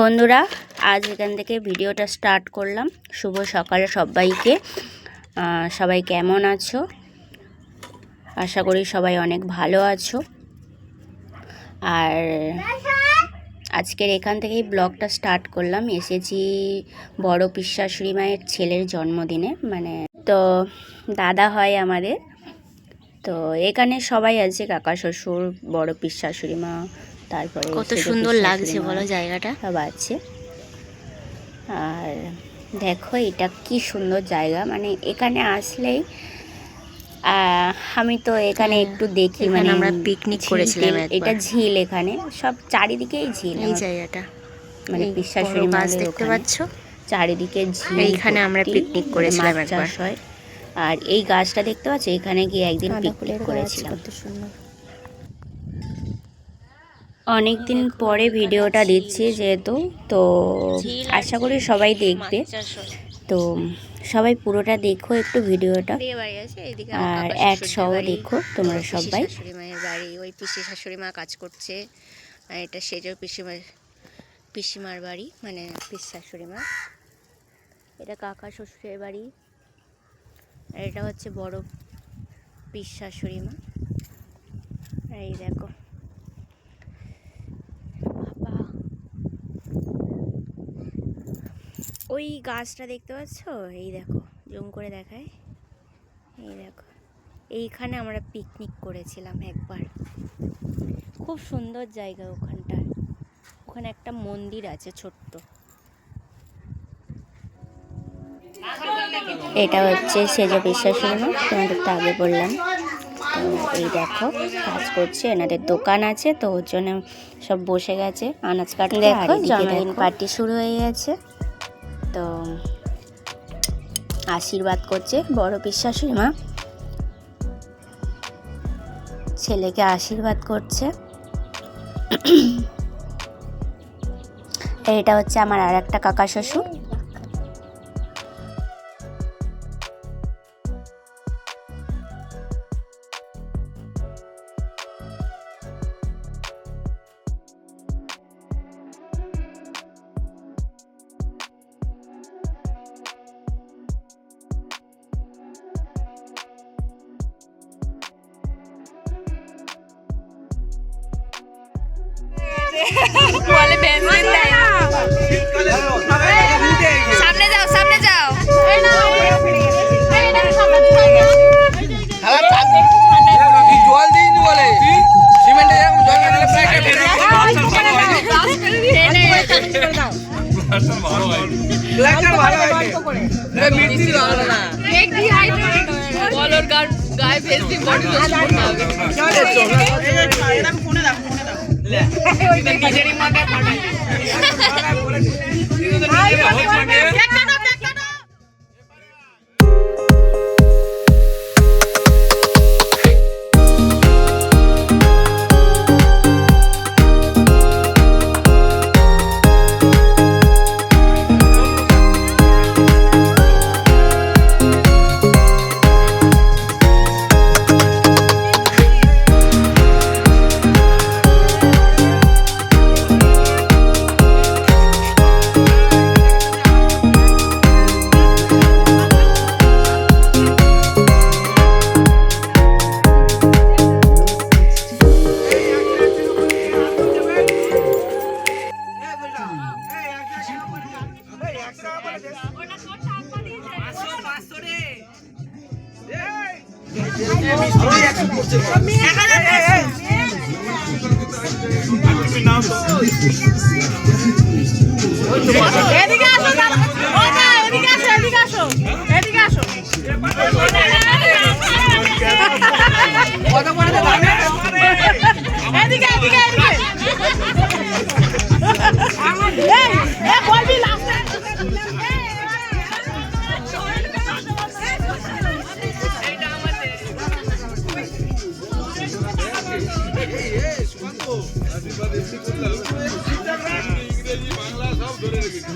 বন্ধুরা, আজ এখান থেকে ভিডিওটা স্টার্ট করলাম। শুভ সকালে সবাইকে। সবাই কেমন আছো? আশা করি সবাই অনেক ভালো আছো। আর আজকের এখান থেকেই ব্লগটা স্টার্ট করলাম। এসেছি বড় পিসাশুড়ি মায়ের ছেলের জন্মদিনে। মানে তো দাদা হয় আমাদের। তো এখানে সবাই আছে, কাকা, শ্বশুর, বড় পিসাশুড়ি মা তারপরে কত সুন্দর লাগছে বলো জায়গাটা। সব আছে। আর দেখো এটা কি সুন্দর জায়গা। মানে এখানে আসলেই আহ, আমি তো এখানে হ্যাঁ, একটু দেখি মানে আমরা পিকনিক করেছিলাম এটা ঝিল এখানে। সব চারিদিকেই ঝিল এই জায়গাটা। মানে বড় গাছ দেখতে। পাচ্ছ? চারিদিকে ঝিল এইখানে আমরা পিকনিক করেছিলাম মাছ চাষ একবার। হয়। আর এই গাছটা দেখতে পাচ্ছ? এখানে গিয়ে একদিন পিকনিক করেছিলাম। অনেক দিন পরে ভিডিওটা দিচ্ছি যেহেতু, তো আশা করি সবাই দেখবে। তো সবাই পুরোটা দেখো একটু ভিডিওটা। আর এক সহ দেখো তোমরা সবাই। মায়ের বাড়ি ওই পিসি শাশুড়ি মা কাজ করছে আর এটা সেজো পিসিমার পিসিমার বাড়ি মানে পিস শাশুড়ি মা এটা কাকা শ্বশুরের বাড়ি। আর এটা হচ্ছে বড় পিস শাশুড়ি মা এই দেখো। ওই গাছটা দেখতে পাচ্ছ? এই দেখো জুম করে দেখায়। এই দেখো এইখানে আমরা পিকনিক করেছিলাম একবার। খুব সুন্দর জায়গা ওখানটায়। ওখানে একটা মন্দির আছে ছোট্ট। এটা হচ্ছে সেজ বিশ্বাসী মা তোমাদের তো আগে বললাম। তো এই দেখো কাজ করছে এনাদের দোকান আছে তো ওর জন্য সব বসে গেছে আনাজ কাটতে। দেখো, জন্মদিন পার্টি শুরু হয়ে গেছে। তো আশীর্বাদ করছে বড় বিশ্বাসী মা। ছেলেকে আশীর্বাদ করছে। এটা হচ্ছে আমার আর একটা কাকা শ্বশুর। সামনে যাও সামনে যাও জল দিইনি বলে সিমেন্টে এরকম জল না দিলে প্যাকেট ব্ল্যাকটা ভালো হয়েছে এটা মিষ্টি ভালো না এদিকে আসো বাংলা সব ধরে রেখেছি।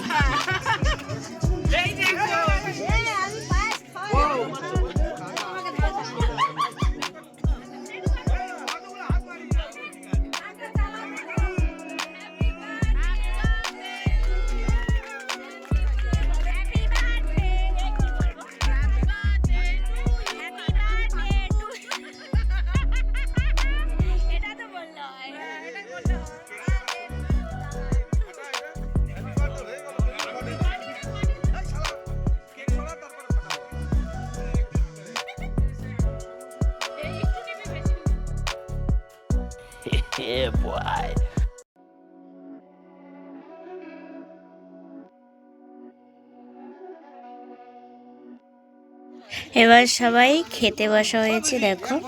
এবার সবাই খেতে বসা হয়েছে, দেখো।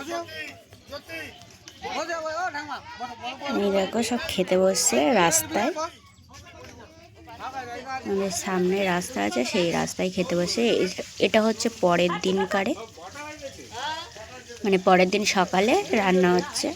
দেখো, সব খেতে বসছে রাস্তায়। আমাদের সামনে রাস্তা আছে, সেই রাস্তায় খেতে বসে। এটা হচ্ছে পরের দিন দিনকারে। মানে পরের দিন সকালে রান্না হচ্ছে।